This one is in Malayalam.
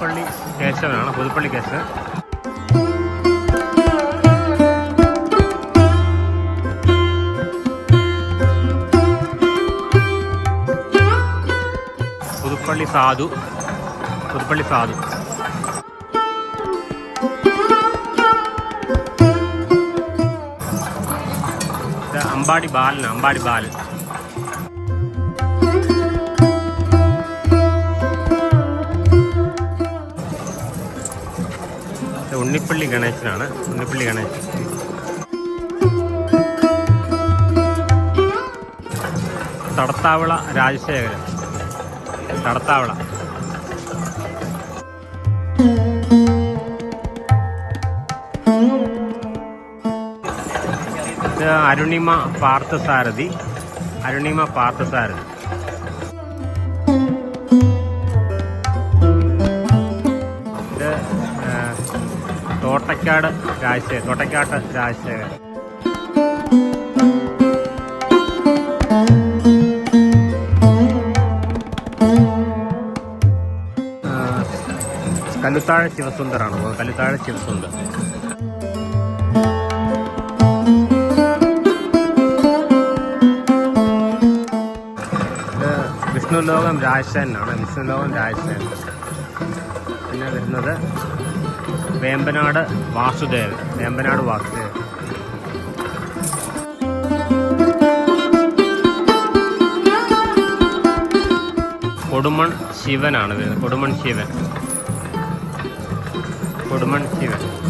പുതുപ്പള്ളി കേശവനാണ് പുതുപ്പള്ളി കേശവൻ. പുതുപ്പള്ളി സാധു പുതുപ്പള്ളി സാധു. അമ്പാടി ബാലൻ അമ്പാടി ബാലൻ. ഉണ്ണിപ്പള്ളി ഗണേശനാണ്. ഉണ്ണിപ്പള്ളി ഗണേശൻ. തടത്താവിള രാജശേഖരൻ. തടത്താവിള. അരുണിമ പാർത്ഥസാരഥി. അരുണിമ പാർത്ഥസാരഥി. ഇത് തോട്ടക്കാട് രാജശേഖരൻ തോട്ടക്കാട്ട് രാജശേഖരൻ. കല്ലുത്താഴ ശിവസുന്ദറാണ്. കല്ലുത്താഴ ശിവസുന്ദർ. വിഷ്ണു ലോകം രാജശേഖരനാണ്. വിഷ്ണുലോകം രാജശേഖരൻ. പിന്നെ വരുന്നത് വേമ്പനാട് വാസുദേവൻ. വേമ്പനാട് വാസുദേവൻ. കൊടുമൺ ശിവനാണ് വരുന്നത് കൊടുമൺ ശിവൻ. കൊടുമൺ ശിവൻ.